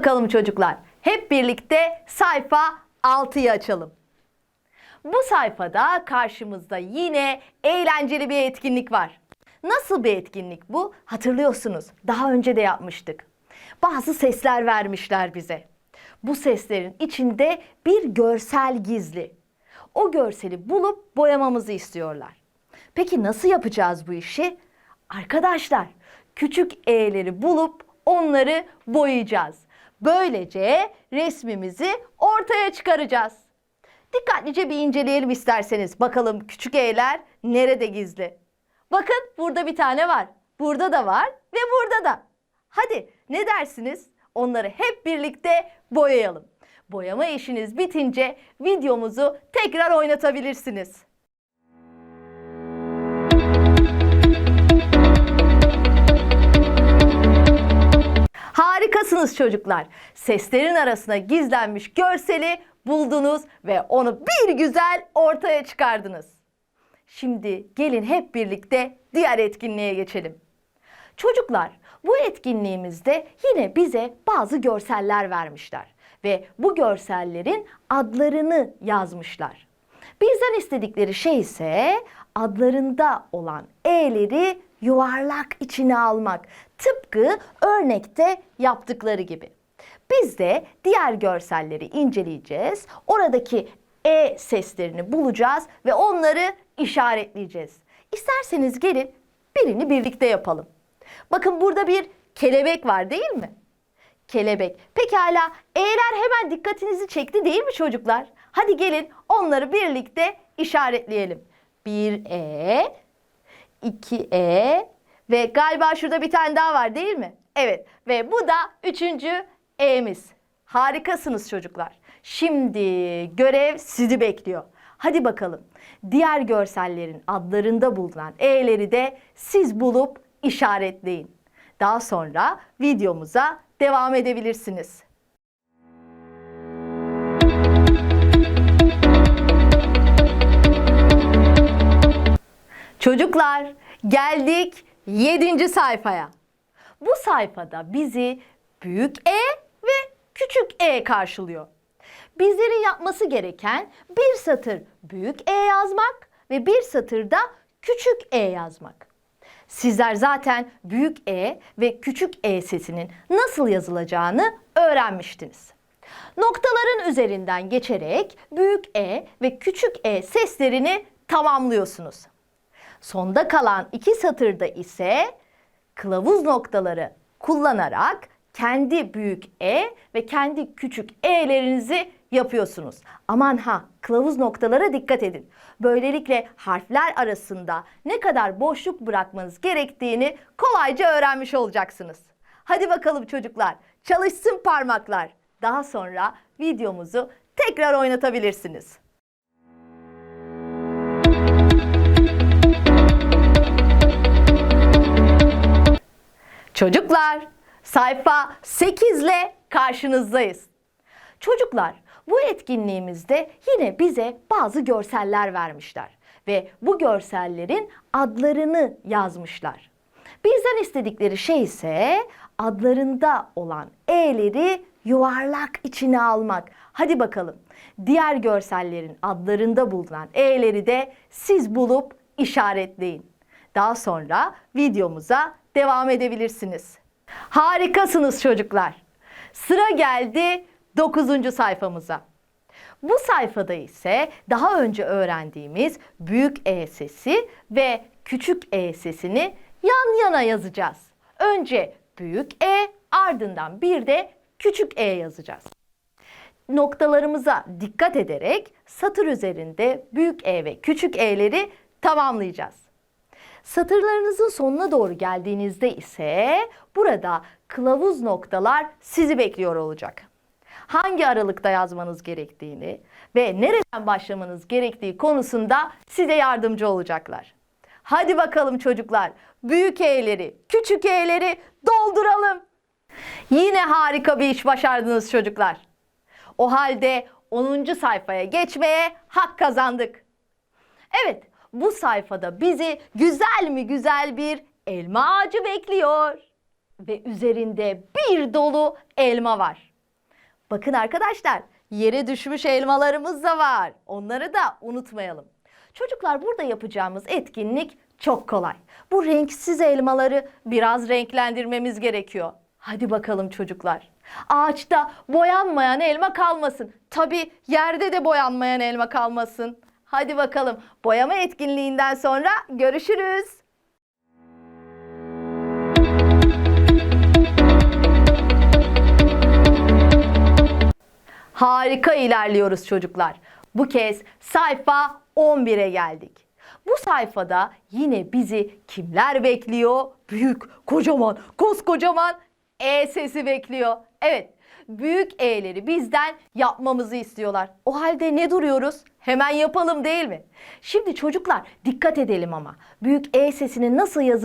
bakalım çocuklar. Hep birlikte sayfa 6'yı açalım. Bu sayfada karşımızda yine eğlenceli bir etkinlik var. Nasıl bir etkinlik bu? Hatırlıyorsunuz. Daha önce de yapmıştık. Bazı sesler vermişler bize. Bu seslerin içinde bir görsel gizli. O görseli bulup boyamamızı istiyorlar. Peki nasıl yapacağız bu işi? Arkadaşlar, küçük e'leri bulup onları boyayacağız. Böylece resmimizi ortaya çıkaracağız. Dikkatlice bir inceleyelim isterseniz. Bakalım küçük e'ler nerede gizli? Bakın burada bir tane var. Burada da var ve burada da. Hadi ne dersiniz? Onları hep birlikte boyayalım. Boyama işiniz bitince videomuzu tekrar oynatabilirsiniz. Harikasınız çocuklar. Seslerin arasına gizlenmiş görseli buldunuz ve onu bir güzel ortaya çıkardınız. Şimdi gelin hep birlikte diğer etkinliğe geçelim. Çocuklar, bu etkinliğimizde yine bize bazı görseller vermişler ve bu görsellerin adlarını yazmışlar. Bizden istedikleri şey ise adlarında olan e'leri yuvarlak içine almak. Tıpkı örnekte yaptıkları gibi. Biz de diğer görselleri inceleyeceğiz. Oradaki e seslerini bulacağız ve onları işaretleyeceğiz. İsterseniz gelin birini birlikte yapalım. Bakın burada bir kelebek var değil mi? Kelebek. Pekala e'ler hemen dikkatinizi çekti değil mi çocuklar? Hadi gelin onları birlikte işaretleyelim. Bir e, iki e ve galiba şurada bir tane daha var değil mi? Evet ve bu da üçüncü e'miz. Harikasınız çocuklar. Şimdi görev sizi bekliyor. Hadi bakalım. Diğer görsellerin adlarında bulunan e'leri de siz bulup işaretleyin. Daha sonra videomuza devam edebilirsiniz. Çocuklar geldik 7. sayfaya. Bu sayfada bizi büyük E ve küçük E karşılıyor. Bizlerin yapması gereken bir satır büyük E yazmak ve bir satır da küçük E yazmak. Sizler zaten büyük E ve küçük E sesinin nasıl yazılacağını öğrenmiştiniz. Noktaların üzerinden geçerek büyük E ve küçük E seslerini tamamlıyorsunuz. Sonda kalan iki satırda ise kılavuz noktaları kullanarak kendi büyük E ve kendi küçük E'lerinizi yapıyorsunuz. Aman ha kılavuz noktalara dikkat edin. Böylelikle harfler arasında ne kadar boşluk bırakmanız gerektiğini kolayca öğrenmiş olacaksınız. Hadi bakalım çocuklar çalışsın parmaklar. Daha sonra videomuzu tekrar oynatabilirsiniz. Çocuklar, sayfa 8 ile karşınızdayız. Çocuklar, bu etkinliğimizde yine bize bazı görseller vermişler ve bu görsellerin adlarını yazmışlar. Bizden istedikleri şey ise adlarında olan e'leri yuvarlak içine almak. Hadi bakalım. Diğer görsellerin adlarında bulunan e'leri de siz bulup işaretleyin. Daha sonra videomuza devam edebilirsiniz. Harikasınız çocuklar. Sıra geldi 9. sayfamıza. Bu sayfada ise daha önce öğrendiğimiz büyük E sesi ve küçük E sesini yan yana yazacağız. Önce büyük E ardından bir de küçük E yazacağız. Noktalarımıza dikkat ederek satır üzerinde büyük E ve küçük E'leri tamamlayacağız. Satırlarınızın sonuna doğru geldiğinizde ise burada kılavuz noktalar sizi bekliyor olacak. Hangi aralıkta yazmanız gerektiğini ve nereden başlamanız gerektiği konusunda size yardımcı olacaklar. Hadi bakalım çocuklar, büyük E'leri, küçük E'leri dolduralım. Yine harika bir iş başardınız çocuklar. O halde 10. sayfaya geçmeye hak kazandık. Evet, bu sayfada bizi güzel mi güzel bir elma ağacı bekliyor. Ve üzerinde bir dolu elma var. Bakın arkadaşlar, yere düşmüş elmalarımız da var. Onları da unutmayalım. Çocuklar burada yapacağımız etkinlik çok kolay. Bu renksiz elmaları biraz renklendirmemiz gerekiyor. Hadi bakalım çocuklar. Ağaçta boyanmayan elma kalmasın. Tabii yerde de boyanmayan elma kalmasın. Hadi bakalım boyama etkinliğinden sonra görüşürüz. Harika ilerliyoruz çocuklar. Bu kez sayfa 11'e geldik. Bu sayfada yine bizi kimler bekliyor? Büyük, kocaman, koskocaman E sesi bekliyor. Evet, büyük E'leri bizden yapmamızı istiyorlar. O halde ne duruyoruz? Hemen yapalım değil mi? Şimdi çocuklar dikkat edelim ama. Büyük E sesinin nasıl yazıldığını